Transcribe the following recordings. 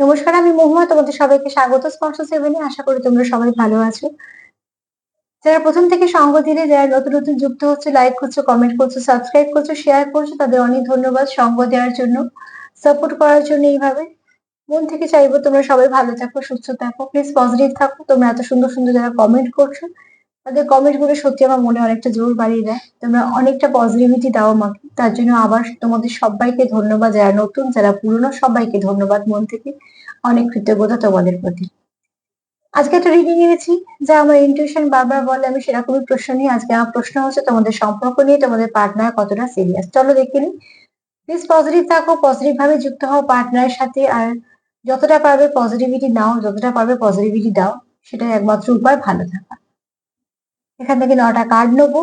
নমস্কার, আমি মহুমা তোমাদের সবাইকে স্বাগত স্পর্শ সেভেনে, আশা করি তোমরা সবাই ভালো আছো। যারা প্রথম থেকে সঙ্গ দিলে, যারা নতুন নতুন যুক্ত হচ্ছে লাইক করছ কমেন্ট করছ সাবস্ক্রাইব করছ শেয়ার করছ, তাদের অনেক ধন্যবাদ সঙ্গ দেওয়ার জন্য সাপোর্ট করার জন্য এইভাবে। মন থেকে চাইব তোমরা সবাই ভালো থাকো, সুস্থ থাকো প্লিজ পজিটিভ থাকো, তোমরা এত সুন্দর সুন্দর যারা কমেন্ট করছ তাদের কমেন্টগুলো সত্যি আমার মনে অনেকটা জোর বাড়িয়ে দেয়। তোমরা অনেকটা পজিটিভিটি দাও আমাকে। তার জন্য আবার তোমাদের সবাইকে ধন্যবাদ, যারা নতুন, যারা পুরনো, সবাইকে ধন্যবাদ মন থেকে। অনেক কৃতজ্ঞতা তোমাদের প্রতি। আজকে একটা রিডিং এনেছি, যা আমার ইন্টুইশন বারবার বলে, আমি সেরকমই প্রশ্ন নিয়ে আজকে আমার প্রশ্ন হচ্ছে তোমাদের সম্পর্ক নিয়ে, তোমাদের পার্টনার কতটা সিরিয়াস চলো দেখে নি প্লিজ পজিটিভ থাকো পজিটিভ ভাবে যুক্ত হও পার্টনারের সাথে, আর যতটা পারবে পজিটিভিটি নাও, যতটা পারবে পজিটিভিটি দাও, সেটাই একমাত্র উপায়, ভালো থাকা। এখান থেকে নটা কার্ড নেব।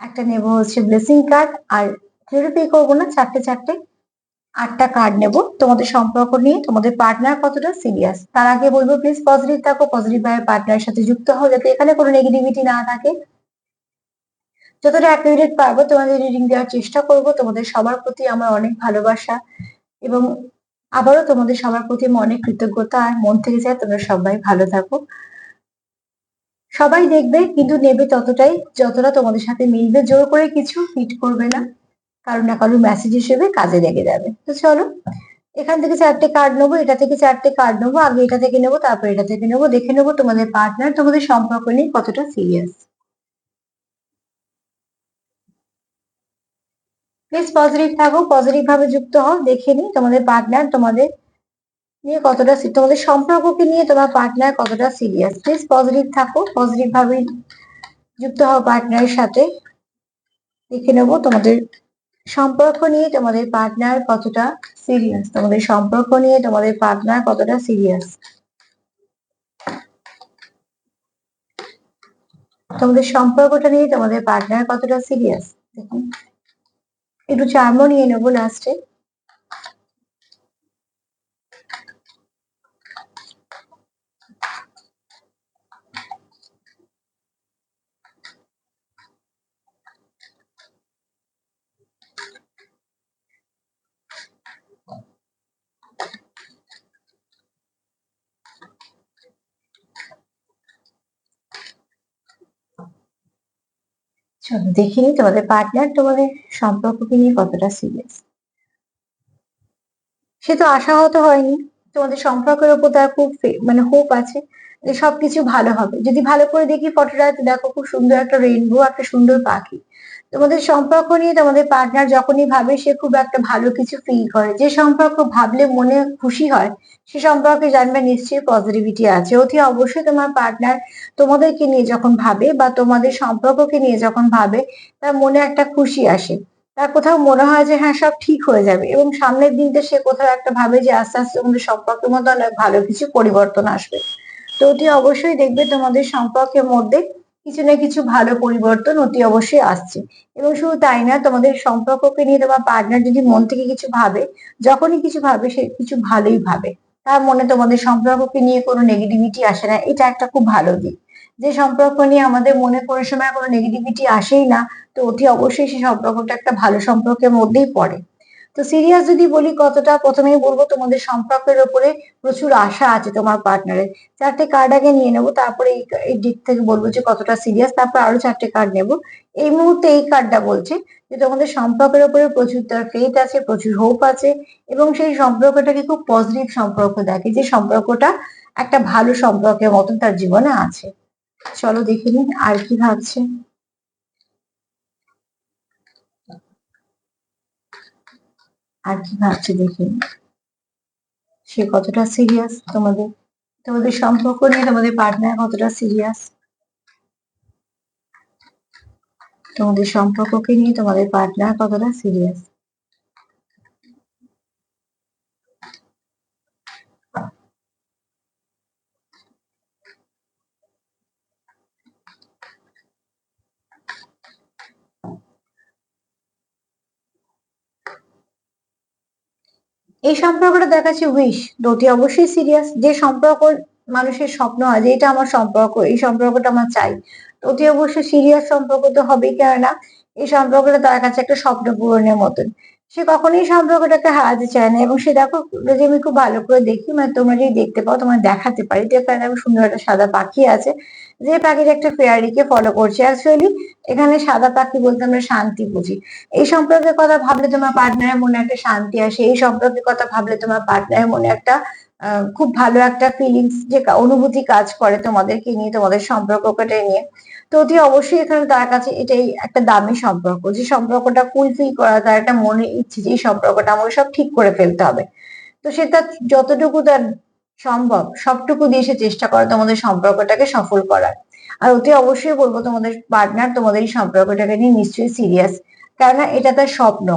একটা নেব হচ্ছে ব্লেসিং কার্ড আর থেরাপি করব না, চারটে চারটে। আটটা কার্ড নেব। তোমাদের সম্পর্ক নিয়ে, তোমাদের পার্টনার কতটা সিরিয়াস তার আগে বলব প্লিজ পজিটিভ থাকো পজিটিভ ভাবে পার্টনারের সাথে যুক্ত হও, যাতে এখানে কোনো নেগেটিভিটি না থাকে। যতটা অ্যাকুরেট পারব, তোমাদের রিডিং দেওয়ার চেষ্টা করব। তোমাদের সবার প্রতি আমার অনেক ভালোবাসা এবং আবারও তোমাদের সবার প্রতি আমার অনেক কৃতজ্ঞতা। আর মন থেকে চাই তোমরা সবাই ভালো থাকো। সবাই দেখবে, কিন্তু নেবে ততটাই, যতটা তোমাদের সাথে মিলবে, জোর করে কিছু ফিট করবে না। কারও না কারও মেসেজ হিসেবে কাজে লেগে যাবে। তো চলো, এখান থেকে চারটে কার্ড নেব, এটা থেকে চারটে কার্ড নেব, আগে এটা থেকে নেব, তারপর এটা থেকে নেব, দেখে নেব তোমাদের পার্টনার তোমাদের সম্পর্ক নিয়ে কতটা সিরিয়াস প্লিজ পজিটিভ থাকো পজিটিভ ভাবে যুক্ত হও, দেখে নি তোমাদের পার্টনার তোমাদের নিয়ে কতটা তোমাদের সম্পর্ককে নিয়ে তোমার পার্টনার কতটা সিরিয়াস প্লিজ পজিটিভ থাকো পজিটিভ ভাবে যুক্ত হও পার্টনারের সাথে। দেখে নেব তোমাদের সম্পর্ক নিয়ে তোমাদের পার্টনার কতটা সিরিয়াস তোমাদের সম্পর্ক নিয়ে তোমাদের পার্টনার কতটা সিরিয়াস তোমাদের সম্পর্কটা নিয়ে তোমাদের পার্টনার কতটা সিরিয়াস দেখুন। একটু চার্মও নিয়ে নেব লাস্টে চলো দেখিনি তোমাদের পার্টনার তোমাদের সম্পর্ককে নিয়ে কতটা সিরিয়াস সে তো আশাহত হয়নি। তোমাদের সম্পর্কের উপর তার খুব মানে হোপ আছে। যে সবকিছু ভালো হবে। যদি ভালো করে দেখি ফটোটা দেখো খুব সুন্দর একটা রেইনবো একটা সুন্দর পাখি। তোমাদের সম্পর্ক নিয়ে তোমাদের পার্টনার যখনই ভাবে, সে খুব একটা ভালো কিছু ফিল করে। যে সম্পর্ক ভাবলে মনে খুশি হয়, সে সম্পর্কে জানবে নিশ্চয়ই পজিটিভিটি আছে। অতি অবশ্যই তোমার পার্টনার তোমাদেরকে নিয়ে যখন ভাবে বা তোমাদের সম্পর্ককে নিয়ে যখন ভাবে, তার মনে একটা খুশি আসে। তার কোথাও মনে হয় যে হ্যাঁ সব ঠিক হয়ে যাবে। এবং সামনের দিনটা সে কোথাও একটা ভাবে যে, আস্তে আস্তে তোমাদের সম্পর্কের মধ্যে অনেক ভালো কিছু পরিবর্তন আসবে। তো অতি অবশ্যই দেখবে তোমাদের সম্পর্কের মধ্যে কিছু না কিছু ভালো পরিবর্তন অতি অবশ্যই আসছে। এবং শুধু তাই না, তোমাদের সম্পর্ককে নিয়ে তোমার পার্টনার যদি মন থেকে কিছু ভাবে, যখনই কিছু ভাবে সে কিছু ভালোই ভাবে। তার মনে তোমাদের সম্পর্ককে নিয়ে কোনো নেগেটিভিটি আসে না, এটা একটা খুব ভালো দিক। যে সম্পর্ক নিয়ে আমাদের মনে কোনো সময় কোনো নেগেটিভিটি আসেই না, তো অতি অবশ্যই সেই সম্পর্কটা একটা ভালো সম্পর্কের মধ্যেই পড়ে। তো সিরিয়াস যদি বলি কতটা, প্রথমেই বলব তোমাদের সম্পর্কের উপরে প্রচুর আশা আছে তোমার পার্টনারের চারটে কার্ড আগে নিয়ে নেব, তারপরে এই দিক থেকে বলব যে কতটা সিরিয়াস তারপর আরও চারটে কার্ড নেব। এই মুহূর্তে এই কার্ডটা বলছে যে তোমাদের সম্পর্কের ওপরে প্রচুর তার ফেথ আছে, প্রচুর হোপ আছে এবং সেই সম্পর্কটাকে খুব পজিটিভ সম্পর্ক দেখে যে সম্পর্কটা একটা ভালো সম্পর্কের মতন তার জীবনে আছে। চলো দেখে নিন আর কি ভাবছে। আর কি ভাবছে দেখি। সে কতটা সিরিয়াস তোমাদের তোমাদের সম্পর্ক নিয়ে তোমাদের পার্টনার কতটা সিরিয়াস তোমাদের সম্পর্ককে নিয়ে তোমাদের পার্টনার কতটা সিরিয়াস এই সম্পর্কটা দেখাচ্ছে উইশ দুটি অবশ্যই সিরিয়াস যে সম্পর্ক মানুষের স্বপ্ন হয়, যে এটা আমার সম্পর্ক, এই সম্পর্কটা আমার চাই। অতি অবশ্যই সিরিয়াস সম্পর্ক তো হবেই, কেননা এই সম্পর্কটা তার কাছে একটা স্বপ্ন পূরণের মতন। সে কখনোই সম্পর্কটাকে হারাতে চায় না এবং সে দেখো যদি আমি খুব ভালো করে দেখি মানে তোমরা যদি দেখতে পাও তোমার দেখাতে পারি। তো এখানে দেখো সুন্দর একটা সাদা পাখি আছে, যে পাখির একটা ফেয়ারিকে ফলো করছে। অ্যাকচুয়ালি এখানে সাদা পাখি বলতে আমরা শান্তি বুঝি। এই সম্পর্কের কথা ভাবলে তোমার পার্টনারের মনে একটা শান্তি আসে। এই সম্পর্কের কথা ভাবলে তোমার পার্টনারের মনে একটা খুব ভালো একটা ফিলিংস যে অনুভূতি কাজ করে তোমাদেরকে নিয়ে, তোমাদের সম্পর্কটা নিয়ে। তো অতি অবশ্যই এখানে তার কাছে এটাই একটা দামি সম্পর্ক, যে সম্পর্কটা ফুলফিল করা, তার একটা মনের ইচ্ছে, যে এই সম্পর্কটা আমাকে সব ঠিক করে ফেলতে হবে। তো সে তার যতটুকু তার সম্ভব, সবটুকু দিয়ে সে চেষ্টা করে তোমাদের সম্পর্কটাকে সফল করার। আর অতি অবশ্যই বলব তোমাদের পার্টনার তোমাদের এই সম্পর্কটাকে নিয়ে নিশ্চয়ই সিরিয়াস কেননা এটা তার স্বপ্ন।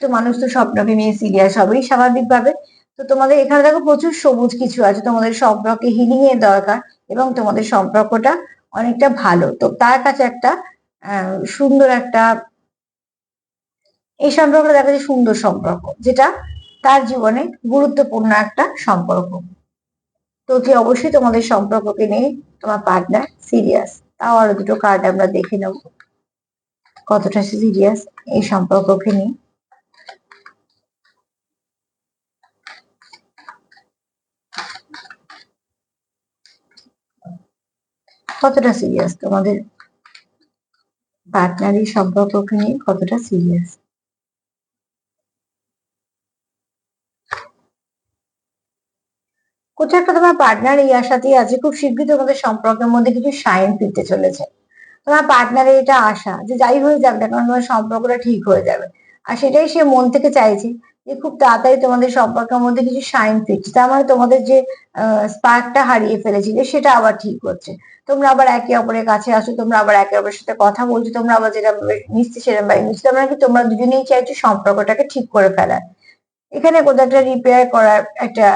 তো মানুষ তো স্বপ্নকে নিয়ে সিরিয়াস হবেই স্বাভাবিকভাবে। তো তোমাদের এখানে দেখো প্রচুর সবুজ কিছু আছে, তোমাদের সম্পর্কে হিলিং এর দরকার এবং তোমাদের সম্পর্কটা অনেকটা ভালো। তো তার কাছে একটা সুন্দর একটা, এই সম্পর্কটা দেখা যায় সুন্দর সম্পর্ক, যেটা তার জীবনে গুরুত্বপূর্ণ একটা সম্পর্ক। তো কি অবশ্যই তোমাদের সম্পর্ককে নিয়ে তোমার পার্টনার সিরিয়াস তাও আরও দুটো কার্ড আমরা দেখে নেব। কতটা সিরিয়াস এই সম্পর্ককে নিয়ে। কতটা সিরিয়াস তোমাদের পার্টনার সম্পর্ককে নিয়ে কতটা সিরিয়াস কোথাও একটা তোমার পার্টনার এই আশাতেই আছে, খুব শীঘ্রই তোমাদের সম্পর্কের মধ্যে কিছু সাইন ফিরতে চলেছে। তোমার পার্টনারের এটা আশা যে যাই হয়ে যাবে না কারণ তোমার সম্পর্কটা ঠিক হয়ে যাবে। আর সেটাই সে মন থেকে চাইছে যে খুব তাড়াতাড়ি তোমাদের সম্পর্কের মধ্যে কিছু সাইন ফিরছে তার মানে তোমাদের যে স্পার্কটা হারিয়ে ফেলেছিলে সেটা আবার ঠিক হচ্ছে। তোমরা আবার একে অপরের কাছে আসো, তোমরা আবার একে অপরের সাথে কথা বলছো, তোমরা আবার যেটা মিশতে সেরকম ভাবে মিশতে তোমরা কি তোমরা দুজনেই চাইছো সম্পর্কটাকে ঠিক করে ফেলার। এখানে কোথাও একটা রিপেয়ার করার একটা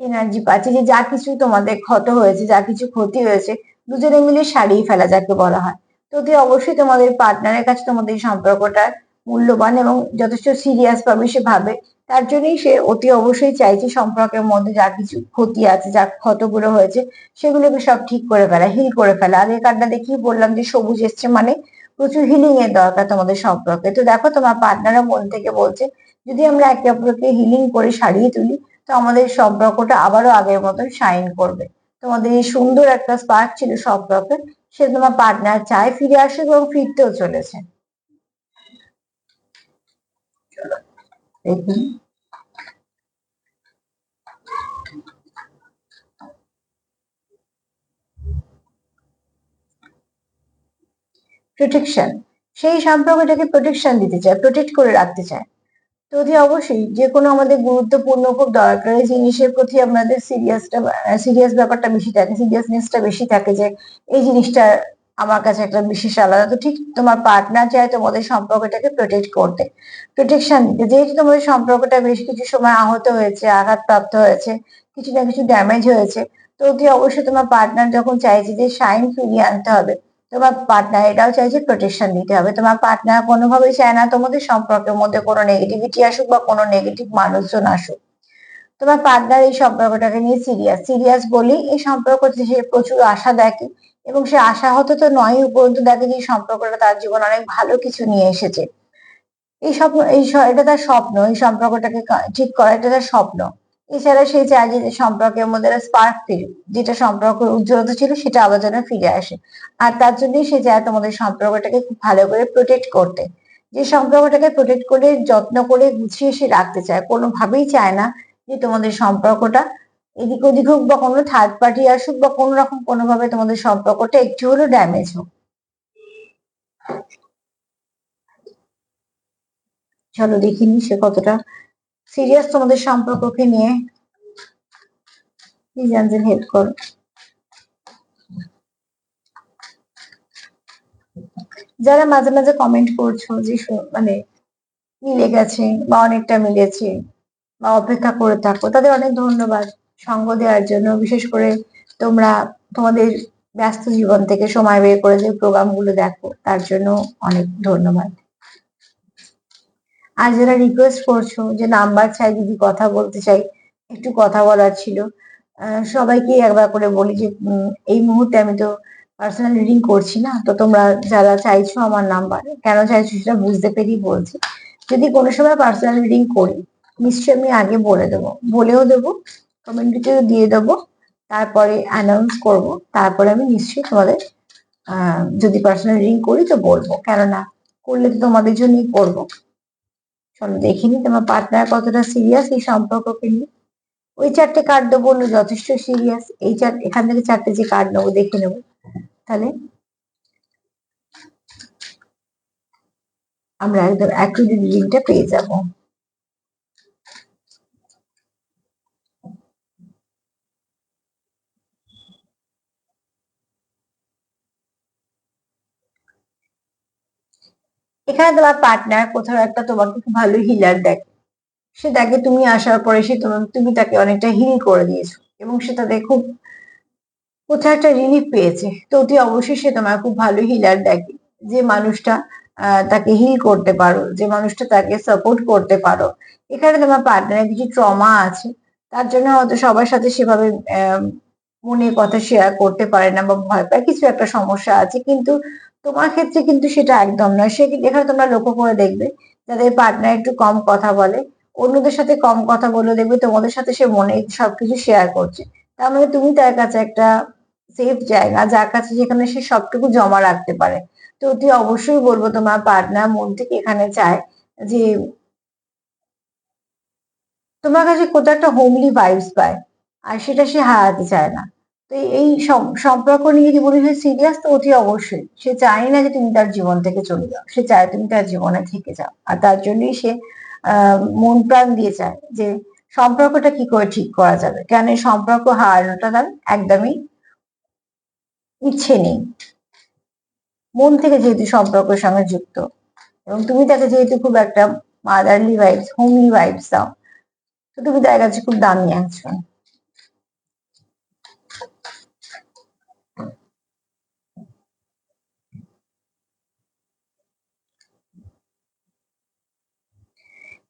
এনার্জি পাচ্ছি যে যা কিছু তোমাদের ক্ষত হয়েছে, যা কিছু ক্ষতি হয়েছে, দুজনে মিলে সারিয়ে ফেলা যাকে বলা হয়। তো অবশ্যই তোমাদের পার্টনারের কাছে তোমাদের সম্পর্কটা মূল্যবান এবং যথেষ্ট সিরিয়াস ভাবে সে ভাবে, তার জন্যই সে অতি অবশ্যই চাইছে সম্পর্কের মধ্যে যা কিছু ক্ষতি আছে, যা ক্ষতগুলো হয়েছে, সেগুলোকে সব ঠিক করে ফেলা হিল করে ফেলা। আগের কার্ডটা দেখেই বললাম যে সবুজ এসছে মানে প্রচুর হিলিং এর দরকার তোমাদের সম্পর্কে। তো দেখো তোমার পার্টনারের মন থেকে বলছে, যদি আমরা একে অপরকে হিলিং করে সারিয়ে তুলি, তো আমাদের সম্পর্কটা আবারও আগের মতন শাইন করবে। তোমাদের এই সুন্দর একটা স্পার্ক ছিল সম্পর্কে, সে তোমার পার্টনার চায় ফিরে আসে এবং ফিরতেও চলেছে। প্রোটেকশন সেই সম্পর্কটাকে প্রোটেকশন দিতে চায় প্রোটেক্ট করে রাখতে চায়। তো অতি অবশ্যই যে কোনো আমাদের গুরুত্বপূর্ণ খুব দরকারি জিনিসের প্রতি আমাদের সিরিয়াসটা সিরিয়াস ব্যাপারটা বেশি থাকে সিরিয়াসনেসটা বেশি থাকে যে এই জিনিসটা আমার কাছে একটা বিশেষ আলাদা। তো ঠিক তোমার পার্টনার চায় তোমাদের সম্পর্কটাকে প্রোটেক্ট করতে। প্রোটেকশন যেহেতু তোমাদের সম্পর্কটা বেশ কিছু সময় আহত হয়েছে, আঘাতপ্রাপ্ত হয়েছে, কিছু না কিছু ড্যামেজ হয়েছে, তো অতি অবশ্যই তোমার পার্টনার যখন চাইছে যে শাইন ফিরিয়ে আনতে হবে, তোমার পার্টনার এটাও চাইছে প্রোটেকশন দিতে হবে। তোমার পার্টনার কোনোভাবেই চায় না তোমাদের সম্পর্কের মধ্যে কোনো নেগেটিভিটি আসুক বা কোনো নেগেটিভ মানুষজন আসুক। তোমার পার্টনার এই সম্পর্কটাকে নিয়ে সিরিয়াস সিরিয়াস বলেই এই সম্পর্ক সে প্রচুর আশা দেখে এবং সে আশাহত তো নয় উপরন্তু দেখে যে সম্পর্কটা তার জীবনে অনেক ভালো কিছু নিয়ে এসেছে। এই স্বপ্ন এই এটা তার স্বপ্ন, এই সম্পর্কটাকে ঠিক করা, এটা তার স্বপ্ন। এছাড়া সেই চায় যে সম্পর্কের মধ্যে স্পার্ক ফিরুক, যেটা সম্পর্ক উজ্জ্বলতা ছিল সেটা আবার যেন ফিরে আসে। আর তার জন্যই সে চায় তোমাদের সম্পর্কটাকে খুব ভালো করে প্রোটেক্ট করতে। যে সম্পর্কটাকে প্রোটেক্ট করে, যত্ন করে গুছিয়ে সে রাখতে চায়, কোনোভাবেই চায় না যে তোমাদের সম্পর্কটা এদিক ওদিক হোক বা কোনো থার্ড পার্টি আসুক বা কোনো রকম কোনোভাবে তোমাদের সম্পর্কটা একটু হলেও ড্যামেজ হোক। চলো দেখিনি সে কতটা সিরিয়াস তোমাদের সম্পর্ককে নিয়ে। প্লিজ অ্যাঞ্জেল হেল্প করো। যারা মাঝে মাঝে কমেন্ট করছ যে মানে মিলে গেছে বা অনেকটা মিলেছে বা অপেক্ষা করে থাকো, তাদের অনেক ধন্যবাদ। সঙ্গ দেওয়ার জন্য, বিশেষ করে তোমরা তোমাদের ব্যস্ত জীবন থেকে সময় বের করে যে প্রোগ্রামগুলো দেখো, তার জন্য অনেক ধন্যবাদ। আর যারা রিকোয়েস্ট করছ যে নাম্বার চাই, যদি কথা বলতে চাই, একটু কথা বলার ছিল সবাইকে একবার করে বলি যে এই মুহূর্তে আমি তো পার্সোনাল রিডিং করছি না, তো তোমরা যারা চাইছো আমার নাম্বার কেন চাইছো সেটা বুঝতে পেরেই বলছি। যদি কোনো সময় পার্সোনাল রিডিং করি, নিশ্চয়ই আমি আগে বলে দেবো, বলেও দেবো কমেন্টিতেও দিয়ে দেবো। তারপরে অ্যানাউন্স করব। তারপরে আমি নিশ্চয়ই তোমাদের যদি পার্সোনাল রিডিং করি তো বলব। কেননা করলে তো তোমাদের জন্যই করব। চলো দেখিনি তোমার পার্টনার কতটা সিরিয়াস এই সম্পর্ককে নিয়ে। ওই চারটে কার্ড দেবো বলল, যথেষ্ট সিরিয়াস এই চার, এখান থেকে চারটে যে কার্ড নেব, দেখে নেব। তাহলে আমরা একদম অ্যাকুরেট রিডিংটা পেয়ে যাব। এখানে তোমার পার্টনার কোথাও একটা তোমাকে ভালো হিলার দেখে। সে দেখে তুমি আসার পরে সে তুমি তাকে অনেকটা হিল করে দিয়েছ এবং সে তাতে খুব কোথাও একটা রিলিফ পেয়েছে। তো অতি অবশ্যই সে তোমার খুব ভালো হিলার দেখে যে মানুষটা তাকে হিল করতে পারো, যে মানুষটা তাকে সাপোর্ট করতে পারো। এখানে তোমার পার্টনারের কিছু ট্রমা আছে, তার জন্য হয়তো সবার সাথে সেভাবে মনের কথা শেয়ার করতে পারে না বা ভয় পায়, কিছু একটা সমস্যা আছে। কিন্তু তোমার ক্ষেত্রে কিন্তু সেটা একদম নয়। সে এখানে তোমরা লক্ষ্য করে দেখবে, যাদের পার্টনার একটু কম কথা বলে, অন্যদের সাথে কম কথা বলে দেখবে তোমাদের সাথে সে মনে সবকিছু শেয়ার করছে। তার মানে তুমি তার কাছে একটা সেফ জায়গা, যার কাছে যেখানে সে সবটুকু জমা রাখতে পারে। তো তুই অবশ্যই বলব তোমার পার্টনার মন থেকে এখানে চায় যে, তোমার কাছে কোথাও একটা হোমলি ভাইবস পায়, আর সেটা সে হারাতে চায় না। তো এই- এই সম- সম্পর্ক নিয়ে যদি বলি সিরিয়াস তো অতি অবশ্যই। সে চায় না যে তুমি তার জীবন থেকে চলে যাও। সে চায় তুমি তার জীবনে থেকে যাও। আর তার জন্যই সে মন প্রাণ দিয়ে চায় যে সম্পর্কটা কি করে ঠিক করা যাবে। কেন এই সম্পর্ক হারানোটা তার একদমই ইচ্ছে নেই। মন থেকে যেহেতু সম্পর্কের সঙ্গে যুক্ত, এবং তুমি তাকে যেহেতু খুব একটা মাদারলি ভাইবস হোমলি ভাইবস দাও, তো তুমি তার কাছে খুব দামি একজন।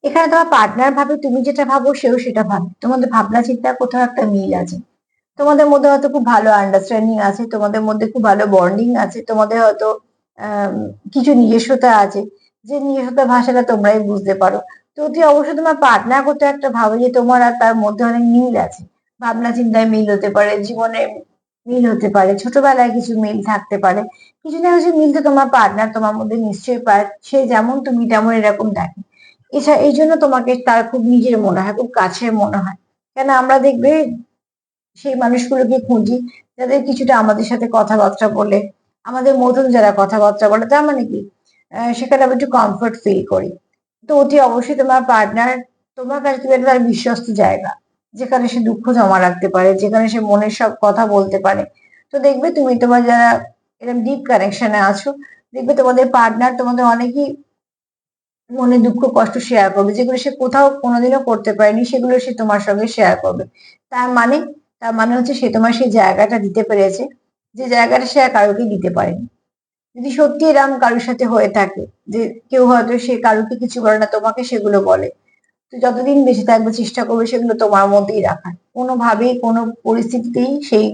এখানে তোমার পার্টনার ভাবে তুমি যেটা ভাবো সেও সেটা ভাবে। তোমাদের ভাবনা চিন্তা কোথাও একটা মিল আছে। তোমাদের মধ্যে হয়তো খুব ভালো আন্ডারস্ট্যান্ডিং আছে, তোমাদের মধ্যে খুব ভালো বন্ডিং আছে, তোমাদের হয়তো কিছু নিজস্বতা আছে, যে নিজস্বতা ভাষাটা তোমরাই বুঝতে পারো। তো অতি অবশ্যই তোমার পার্টনার কোথাও একটা ভাবে যে তোমার আর তার মধ্যে অনেক মিল আছে। ভাবনা চিন্তায় মিল হতে পারে, জীবনে মিল হতে পারে, ছোটবেলায় কিছু মিল থাকতে পারে। কিছু না কিছু মিল তো তোমার পার্টনার তোমার মধ্যে নিশ্চয়ই পায়। সে যেমন তুমি তেমন এরকম দেখে। এছাড়া এই জন্য তোমাকে তার খুব নিজের মনে হয়, খুব কাছের মনে হয়। কেন আমরা দেখবে সেই মানুষগুলোকে খুঁজি, যাদের কিছুটা আমাদের সাথে কথাবার্তা বলে, আমাদের মতন যারা কথাবার্তা বলে, তার মানে কি? সেখানে আমি একটু কমফোর্ট ফিল করি। তো অতি অবশ্যই তোমার পার্টনার তোমার কাছে তুমি তার বিশ্বস্ত জায়গা, যেখানে সে দুঃখ জমা রাখতে পারে, যেখানে সে মনের সব কথা বলতে পারে। তো দেখবে তুমি তোমার যারা এরকম ডিপ কানেকশনে আছো, দেখবে তোমাদের পার্টনার তোমাদের অনেকই মনে দুঃখ, কষ্ট শেয়ার করবে, যেগুলো সে কোথাও কোনোদিনও করতে পারেনি, সেগুলো সে তোমার সঙ্গে শেয়ার করবে। তার মানে তার মানে হচ্ছে সে তোমার সেই জায়গাটা দিতে পেরেছে, যে জায়গাটা সে আর কারোকে দিতে পারেনি। যদি সত্যি এরম কারোর সাথে হয়ে থাকে, যে কেউ হয়তো সে কারোকে কিছু করে না, তোমাকে সেগুলো বলে, তো যতদিন বেঁচে থাকবে, চেষ্টা করবে সেগুলো তোমার মধ্যেই রাখার। কোনোভাবেই, কোনো পরিস্থিতিতেই সেই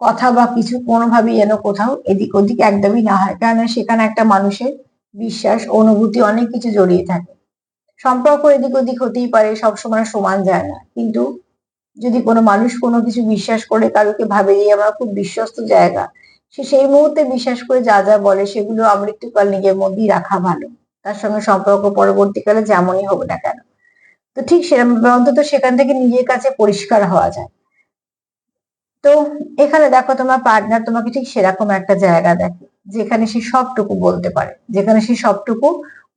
কথা বা কিছু কোনোভাবেই যেন কোথাও এদিক ওদিক একদমই না হয়। কেননা সেখানে একটা মানুষের বিশ্বাস, অনুভূতি, অনেক কিছু জড়িয়ে থাকে। সম্পর্ক এদিক ওদিক হতেই পারে, সবসময় সমান যায় না। কিন্তু যদি কোনো মানুষ কোনো কিছু বিশ্বাস করে, কারোকে ভাবে যে আমার খুব বিশ্বস্ত জায়গা, সে সেই মুহূর্তে বিশ্বাস করে যা যা বলে, সেগুলো আমৃত্যুকাল নিজের মধ্যেই রাখা ভালো। তার সঙ্গে সম্পর্ক পরবর্তীকালে যেমনই হোক না কেন। তো ঠিক সেরকম অন্তত সেখান থেকে নিজের কাছে পরিষ্কার হওয়া যায়। তো এখানে দেখো তোমার পার্টনার তোমাকে ঠিক সেরকম একটা জায়গা দেখে। যেখানে সে সবটুকু বলতে পারে, যেখানে সে সবটুকু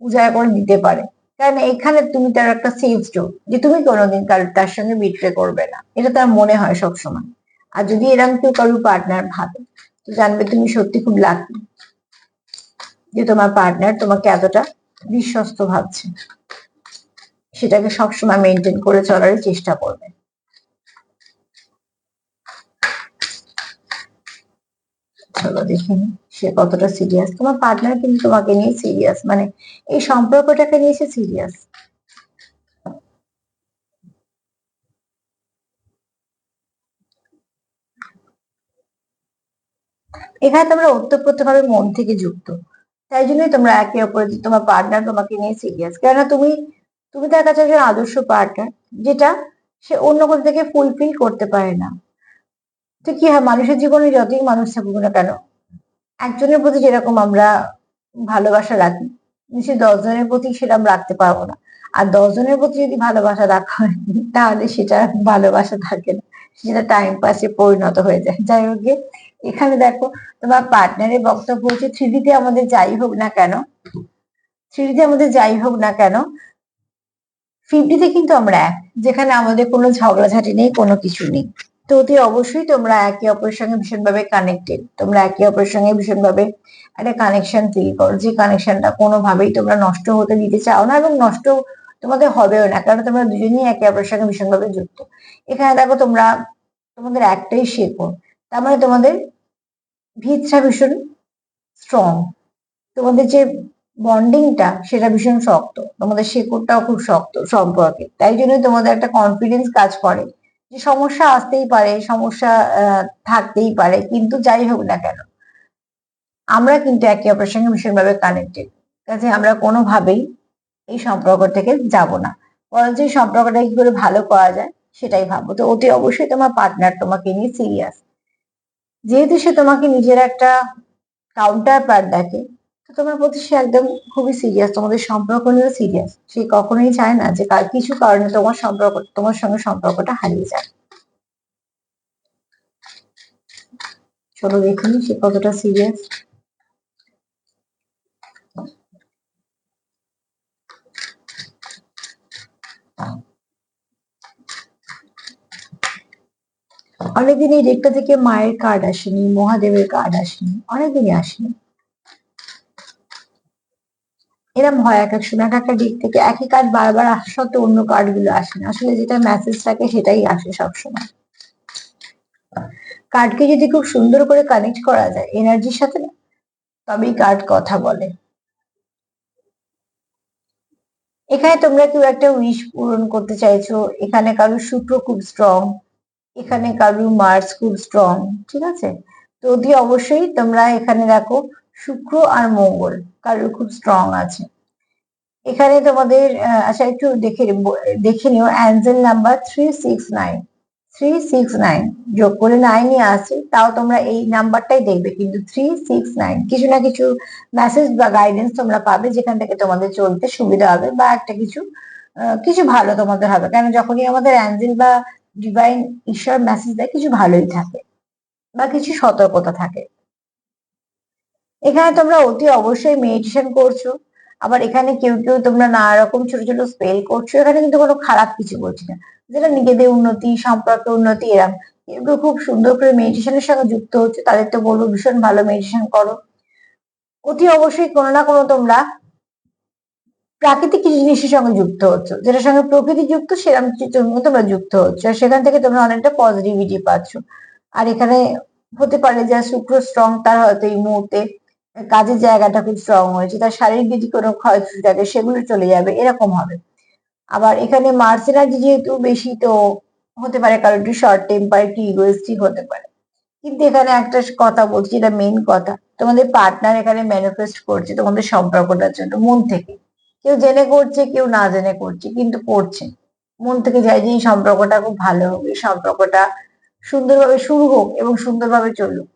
উজায় করে দিতে পারে। কারণ এখানে তুমি তার একটা সেফ জোন যে তুমি কোনোদিন কারোর তার সঙ্গে বিট্রে করবে না। এটা তার মনে হয় সবসময়। আর যদি এরকম কেউ কারোর পার্টনার ভাবে, তো জানবে তুমি সত্যি খুব লাকি যে তোমার পার্টনার তোমাকে এতটা বিশ্বস্ত ভাবছে। সেটাকে সবসময় মেনটেন করে চলার চেষ্টা করবে। চলো দেখি সে কতটা সিরিয়াস তোমার পার্টনার কিন্তু তোমাকে নিয়ে সিরিয়াস মানে এই সম্পর্কটাকে নিয়ে সে সিরিয়াস এখানে তোমরা ওতপ্রোতভাবে মন থেকে যুক্ত। তাই জন্যই তোমরা একে অপরের তোমার পার্টনার তোমাকে নিয়ে সিরিয়াস কেননা তুমি তুমি তার কাছে একজন আদর্শ পার্টনার যেটা সে অন্য কোথা থেকে ফুলফিল করতে পারে না। তো কি হয়, মানুষের জীবনে যতই মানুষ থাকুক না কেন, একজনের প্রতি যেরকম আমরা ভালোবাসা রাখি, নিশ্চয়ই দশ জনের প্রতি সেটা আমরা রাখতে পারব না। আর দশ জনের প্রতি যদি ভালোবাসা রাখা হয়, তাহলে সেটা ভালোবাসা থাকে না। সেটা টাইম পাসে পরিণত হয়ে যায়। যাই হোক এখানে দেখো, তোমার পার্টনারের বক্তব্য হচ্ছে, থ্রিডিতে আমাদের যাই হোক না কেন, থ্রিডিতে আমাদের যাই হোক না কেন ফিফটিতে কিন্তু আমরা এক, যেখানে আমাদের কোনো ঝগড়াঝাটি নেই, কোনো কিছু নেই। তো অতি অবশ্যই তোমরা একে অপরের সঙ্গে ভীষণভাবে কানেক্টেড তোমরা একে অপরের সঙ্গে ভীষণভাবে একটা কানেকশন ফিল করো, যে কানেকশনটা কোনোভাবেই তোমরা নষ্ট হতে দিতে চাও না এবং নষ্ট তোমাদের হবেও না, কারণ তোমরা দুজনেই একে অপরের সঙ্গে ভীষণভাবে যুক্ত। এখানে দেখো তোমরা, তোমাদের একটাই শেখো তার মানে তোমাদের ভিতটা ভীষণ স্ট্রং তোমাদের যে বন্ডিংটা সেটা ভীষণ শক্ত, তোমাদের শেকড়টাও খুব শক্ত সম্পর্কে, তাই জন্য তোমাদের একটা কনফিডেন্স কাজ করে। যে সমস্যা আসতেই পারে, সমস্যা থাকতেই পারে, কিন্তু যাই হোক না কেন, আমরা কিন্তু একে অপরের সঙ্গে ভীষণভাবে কানেক্টেড কাজে আমরা কোনোভাবেই এই সম্পর্ক থেকে যাব না। বরঞ্চ এই সম্পর্কটা কি করে ভালো করা যায়, সেটাই ভাববো। তো অতি অবশ্যই তোমার পার্টনার তোমাকে নিয়ে সিরিয়াস যেহেতু সে তোমাকে নিজের একটা কাউন্টার পার্ট দেখে তো তোমার প্রতি সে একদম খুবই সিরিয়াস তোমাদের সম্পর্ক নিয়েও সিরিয়াস সে কখনোই চায় না যে কার কিছু কারণে তোমার সম্পর্ক, তোমার সঙ্গে সম্পর্কটা হারিয়ে যায়। চলো দেখুন সে কতটা সিরিয়াস অনেকদিন এই ডেকটা থেকে মায়ের কার্ড আসেনি, মহাদেবের কার্ড আসেনি, অনেকদিনই আসেনি। এরম হয় এক এক সময়, এক একটা দিক থেকে একই কার্ড বারবার আসা সত্ত্বেও অন্য কার্ডগুলো আসে না। আসলে যেটা মেসেজ থাকে সেটাই আসে সবসময়। কার্ডকে যদি খুব সুন্দর করে কানেক্ট করা যায় এনার্জির সাথে না, তবেই কার্ড কথা বলে। এখানে তোমরা কেউ একটা উইশ পূরণ করতে চাইছো, এখানে কারও শুক্র খুব স্ট্রং এখানে কারও মার্স খুব স্ট্রং ঠিক আছে? তো অতি অবশ্যই তোমরা এখানে দেখো শুক্র আর মঙ্গল, কারোর খুব স্ট্রং আছে। এখানে তোমাদের আচ্ছা একটু দেখে দেখে নিও। Angel number three six nine three six nine যোগ করে নাইনই আছে তাও তোমরা এই নাম্বারটাই দেখবে, কিন্তু থ্রি সিক্স নাইন কিছু না কিছু মেসেজ বা গাইডেন্স তোমরা পাবে, যেখান থেকে তোমাদের চলতে সুবিধা হবে বা একটা কিছু কিছু ভালো তোমাদের হবে। কেন যখনই আমাদের অ্যাঞ্জেল বা ডিভাইন ঈশ্বর মেসেজ দেয়, কিছু ভালোই থাকে বা কিছু সতর্কতা থাকে। এখানে তোমরা অতি অবশ্যই মেডিটেশন করছ। আবার এখানে কেউ কেউ তোমরা নানা রকম ছোট ছোট স্পেল করছ, এখানে কিন্তু কোনো খারাপ কিছু বলছি না। যেটা নিজেদের উন্নতি, সম্পর্কে উন্নতি, এরম। কেউ কেউ খুব সুন্দর করে মেডিটেশনের সঙ্গে যুক্ত হচ্ছে, তাদের তো বলব ভীষণ ভালো মেডিটেশন করো। অতি অবশ্যই কোনো না কোনো তোমরা প্রাকৃতিক কিছু জিনিসের সঙ্গে যুক্ত হচ্ছে, যেটার সঙ্গে প্রকৃতি যুক্ত সেরকম সঙ্গে তোমরা যুক্ত হচ্ছে, আর সেখান থেকে তোমরা অনেকটা পজিটিভিটি পাচ্ছ। আর এখানে হতে পারে যে শুক্র স্ট্রং তার হয়তো এই মুহূর্তে কাজের জায়গাটা খুব স্ট্রং হয়েছে, তার শারীরিক যদি কোনো ক্ষয়ত্রুটি থাকে সেগুলো চলে যাবে, এরকম হবে। আবার এখানে মার্স যেহেতু বেশি তো হতে পারে কারও একটু শর্ট টেম্পার একটু ইগোয়েস্টিক হতে পারে। কিন্তু এখানে একটা কথা বলছি, এটা মেন কথা। তোমাদের পার্টনার এখানে ম্যানিফেস্ট করছে তোমাদের সম্পর্কটার জন্য, মন থেকে। কেউ জেনে করছে, কেউ না জেনে করছে, কিন্তু করছে। মন থেকে চাই যে এই সম্পর্কটা খুব ভালো হোক, এই সম্পর্কটা সুন্দরভাবে শুরু হোক এবং সুন্দরভাবে চলুক।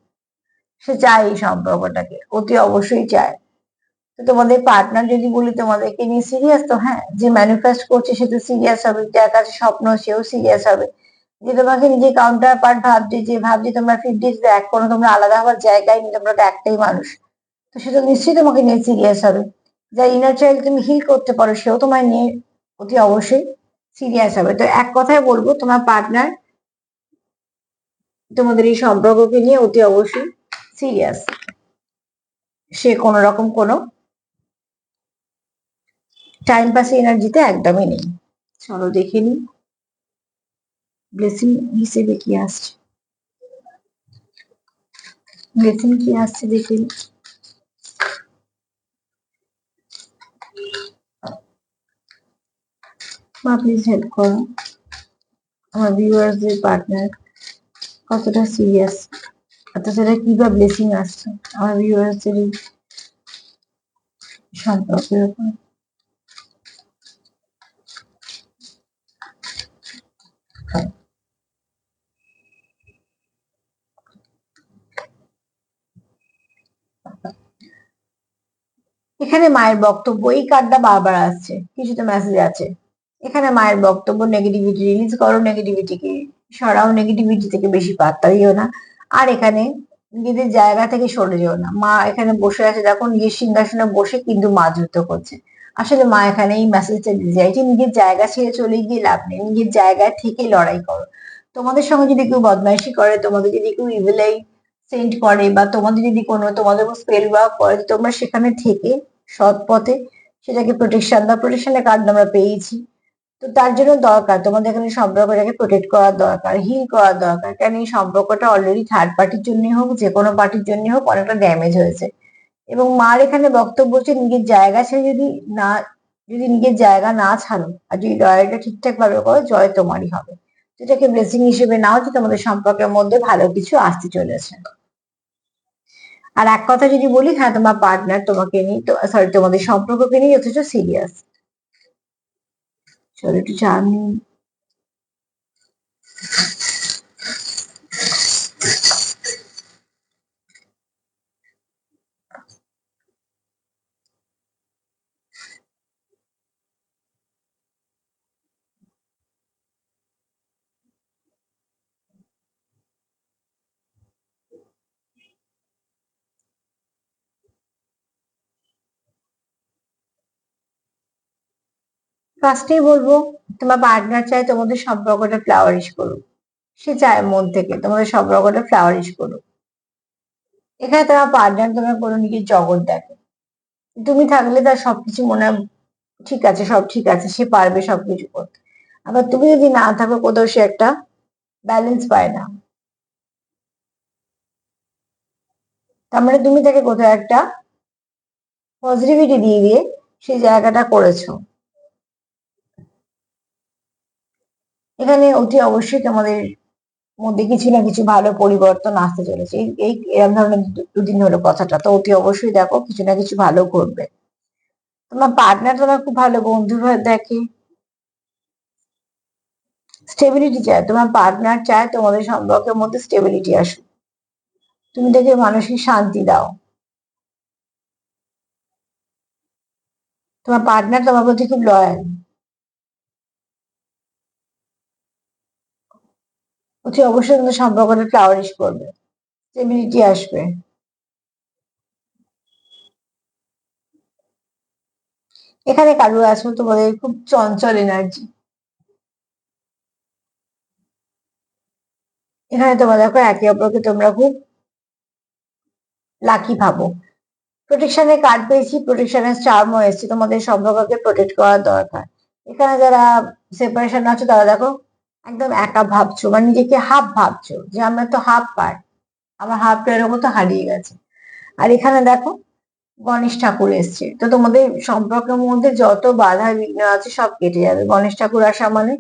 সে চায় এই সম্পর্কটাকে, অতি অবশ্যই চায়। তো তোমাদের পার্টনার যদি বলি তোমাদেরকে নিয়ে সিরিয়াস তো হ্যাঁ যে ম্যানিফেস্ট করছে সে তো সিরিয়াস হবে যার কাছে স্বপ্ন সেও সিরিয়াস হবে। যে তোমাকে নিজে কাউন্টার পার্ট ভাবছে, যে ভাবছে তোমরা ফিফটি এক কোনো তোমরা আলাদা হওয়ার জায়গায় নেই, তোমরা তো একটাই মানুষ। তো সে তো নিশ্চয়ই তোমাকে নিয়ে সিরিয়াস হবে। যা ইনার চাইল্ড তুমি হিল করতে পারো, সেও তোমায় নিয়ে অতি অবশ্যই সিরিয়াস হবে। তো এক কথায় বলব, তোমার পার্টনার তোমাদের এই সম্পর্ককে নিয়ে অতি অবশ্যই সিরিয়াস। সে কোনো রকম কোনো টাইম পাস এনার্জিতে একদমই নেই। চলো দেখে নি ব্লেসিং হিসেবে কি আসছে? ব্লেসিং কি আসছে দেখে নি মা প্লিজ হেল্প করো। আমার ভিউয়ার্সদের পার্টনার কতটা সিরিয়াস এটা কি বা ব্লেসিং আসছে? আমার ভিউয়ার্সদের সম্পর্কের উপর এখানে মায়ের বক্তব্য, এই কার্ডটা বারবার আসছে কিছু তো মেসেজ আছে। এখানে মায়ের বক্তব্য নেগেটিভিটি রিলিজ করো নেগেটিভিটিকে সরাও নেগেটিভিটি থেকে বেশি পাত্তা দিও না। আর এখানে নিজেদের জায়গা থেকে সরে যেও না। মা এখানে বসে আছে, দেখো নিজের সিংহাসনে বসে কিন্তু মা যুদ্ধ করছে। আসলে মা এখানে এই মেসেজটা দিতে চাইছে, নিজের জায়গা ছেড়ে চলে গিয়ে লাভ নেই, নিজের জায়গায় থেকে লড়াই করো। তোমাদের সঙ্গে যদি কেউ বদমাইশি করে, তোমাদের যদি কেউ ইভিলাই সেন্ড করে বা তোমাদের যদি কোনো, তোমাদের স্পেল ওয়ার্ক করে তোমরা সেখানে থেকে সৎ পথে সেটাকে প্রোটেকশন দাও প্রোটেকশনের কার্ড আমরা পেয়েছি। তো তার জন্য দরকার। তোমাদের এখানে সম্পর্কটাকে প্রোটেক্ট করার দরকার হিল করার দরকার। কারণ এই সম্পর্কটা অলরেডি থার্ড পার্টির জন্য হোক, যে কোনো পার্টির জন্য হোক, অনেকটা ড্যামেজ হয়েছে। এবং মার এখানে বক্তব্য হচ্ছে, নিজের জায়গা ছেড়ে যদি না, যদি নিজের জায়গা না ছাড়ো, আর যদি লড়াইটা ঠিকঠাক ভাবে করো, জয় তোমারই হবে। যেটাকে ব্লেসিং হিসেবে নাও যে তোমাদের সম্পর্কের মধ্যে ভালো কিছু আসতে চলেছে। আর এক কথা যদি বলি হ্যাঁ তোমার পার্টনার তোমাকে নিয়ে সরি তোমাদের সম্পর্ককে নিয়ে যথেষ্ট সিরিয়াস চলো একটু ফার্স্টেই বলব, তোমার পার্টনার চায় তোমাদের সম্পর্কটা ফ্লাওয়ারিশ করুক। সে চায় মন থেকে তোমাদের সম্পর্কটা ফ্লাওয়ারিশ করুক। এখানে তোমার পার্টনার তোমার কোনো নিজের জগৎ দেখে। তুমি থাকলে তার সবকিছু মনে ঠিক আছে, সব ঠিক আছে, সে পারবে সবকিছু করতে। আবার তুমি যদি না থাকো কোথাও সে একটা ব্যালেন্স পায় না। তার মানে তুমি তাকে কোথাও একটা পজিটিভিটি দিয়ে দিয়ে সেই জায়গাটা করেছ। এখানে অতি অবশ্যই তোমাদের মধ্যে কিছু না কিছু ভালো পরিবর্তন আসতে চলেছে। এই এরকম ধরনের দুদিন হলো কথাটা। তো অতি অবশ্যই দেখো কিছু না কিছু ভালো ঘটবে। তোমার পার্টনার তোমার খুব ভালো বন্ধু দেখে। স্টেবিলিটি চায়। তোমার পার্টনার চায় তোমাদের সম্পর্কের মধ্যে স্টেবিলিটি আসুক। তুমি দেখে মানসিক শান্তি দাও। তোমার পার্টনার তোমার প্রতি খুব লয়াল অতি অবশ্যই কিন্তু সম্পর্কটা ফ্লাওয়ারিশ করবে। স্টেবিলিটি আসবে। এখানে কারু আছে তোমাদের খুব চঞ্চল এনার্জি এখানে তোমরা দেখো একে অপরকে তোমরা খুব লাকি ভাবো। প্রোটেকশনের কার্ড পেয়েছি প্রোটেকশনের চার্মও এসেছে, তোমাদের সম্পর্ককে প্রোটেক্ট করার দরকার। এখানে যারা সেপারেশন আছে তারা দেখো একদম একা ভাবছ বা নিজেকে হাফ ভাবছ যে আমরা তো হাফ পার আমার হাফটা এরকম তো হারিয়ে গেছে। আর এখানে দেখো, গণেশ ঠাকুর এসছে। তো তোমাদের সম্পর্কের মধ্যে যত বাধা বিঘ্ন আছে সব কেটে যাবে। গণেশ ঠাকুর আসা মানে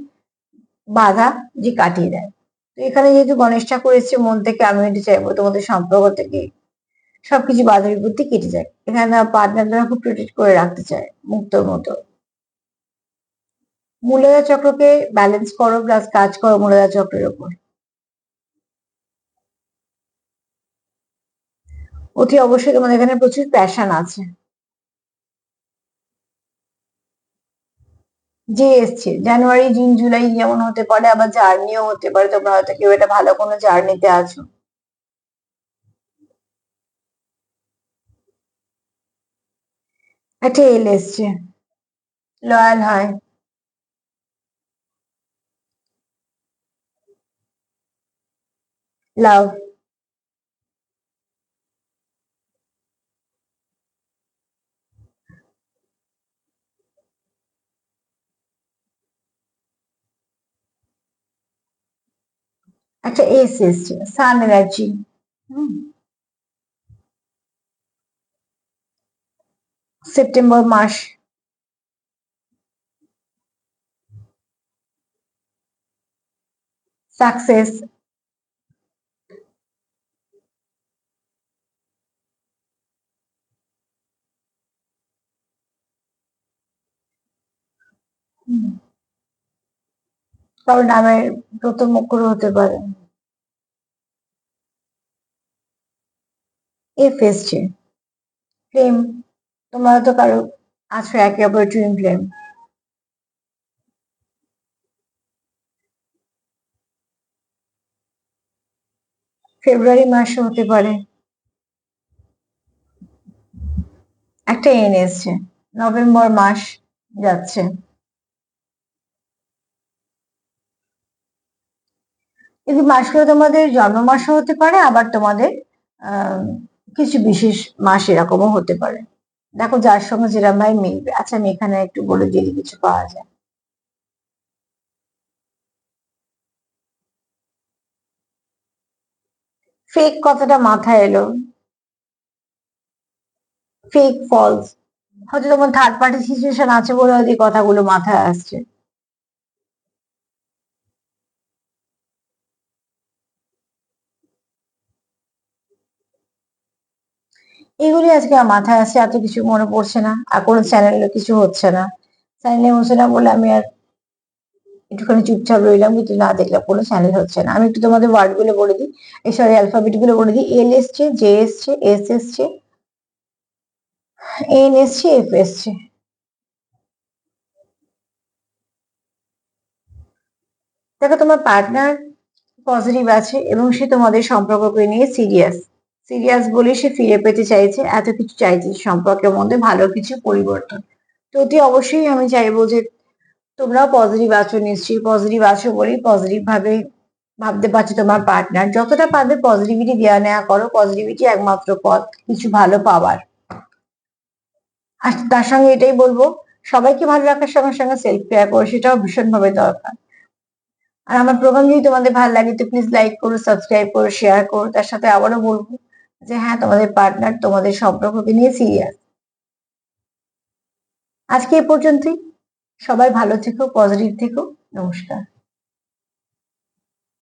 বাধা যে কাটিয়ে দেয়। তো এখানে যেহেতু গণেশ ঠাকুর এসছে, মন থেকে আমি এটা চাইব তোমাদের সম্পর্ক থেকে সবকিছু বাধা বিপত্তি কেটে যায়। এখানে পার্টনাররা খুব প্রোটেক্ট করে রাখতে চায় মুক্তর মতো। মূলাধার চক্রকে ব্যালেন্স করো প্লাস কাজ করো মূলাধার চক্রের উপর অতি অবশ্যই তোমাদের এখানে প্রচুর প্যাশন আছে। যে এসছে জানুয়ারি জুন জুলাই যেমন হতে পারে, আবার জার্নিও হতে পারে, তোমরা হয়তো কেউ এটা ভালো কোনো জার্নিতে আছো। একটা এল এসছে। লয়াল হয়। লাভ আচ্ছা এস এসছে সান এনার্জি সেপ্টেম্বর মাস সাকসেস কারণ নামের প্রথম অক্ষর হতে পারে। এফ এসছে ফ্লেম তোমরা তো কারও আছো একে অপরের টুইন ফ্লেম ফেব্রুয়ারি মাসে হতে পারে। একটা এন এসছে নভেম্বর মাস যাচ্ছে। এই মাসগুলো তোমাদের জন্ম মাসও হতে পারে, আবার তোমাদের কিছু বিশেষ মাস এরকমও হতে পারে। দেখো যার সঙ্গে যেরকম ভাই মিলবে। আচ্ছা আমি এখানে একটু বলে দিলে কিছু পাওয়া যায়। ফেক কথাটা মাথায় এলো। ফেক ফলস হয়তো তোমার থার্ড পার্টি সিচুয়েশন আছে বলে হয়তো কথাগুলো মাথায় আসছে। এগুলি আজকে মাথায় আসছে এত কিছু মনে পড়ছে না আর কোনো চ্যানেলে কিছু হচ্ছে না। চ্যানেলে হচ্ছে না বলে আমি আর একটুখানি চুপচাপ রইলাম, কিন্তু না দেখলাম কোনো চ্যানেল হচ্ছে না। আমি একটু তোমাদের ওয়ার্ডগুলো বলে দিই। এই সরি অ্যালফাবেটগুলো বলে দিই। এল এসছে জে এসছে এস এসছে এন এসছে এফ এসছে দেখো তোমার পার্টনার পজিটিভ আছে এবং সে তোমাদের সম্পর্ককে নিয়ে সিরিয়াস সিরিয়াস বলে সে ফিরে পেতে চাইছে, এত কিছু চাইছে সম্পর্কের মধ্যে ভালো কিছু পরিবর্তন। তো অতি অবশ্যই আমি চাইব যে তোমরাও পজিটিভ আছো, নিশ্চয়ই পজিটিভ আছো বলেই পজিটিভ ভাবে ভাবতে পারছ তোমার পার্টনার যতটা পারবে পজিটিভিটি দেওয়া নেওয়া করো পজিটিভিটি একমাত্র পথ, কিছু ভালো পাওয়ার। আর তার সঙ্গে এটাই বলব, সবাইকে ভালো রাখার সঙ্গে সঙ্গে সেলফ কেয়ার করো, সেটাও ভীষণভাবে দরকার। আর আমার প্রোগ্রাম যদি তোমাদের ভালো লাগে তো প্লিজ লাইক করো সাবস্ক্রাইব করো শেয়ার করো, তার সাথে আবারও বলব যে হ্যাঁ তোমাদের পার্টনার তোমাদের সম্পর্ককে নিয়ে সিরিয়াস আজকে এ পর্যন্তই। সবাই ভালো থেকো পজিটিভ থেকো। নমস্কার।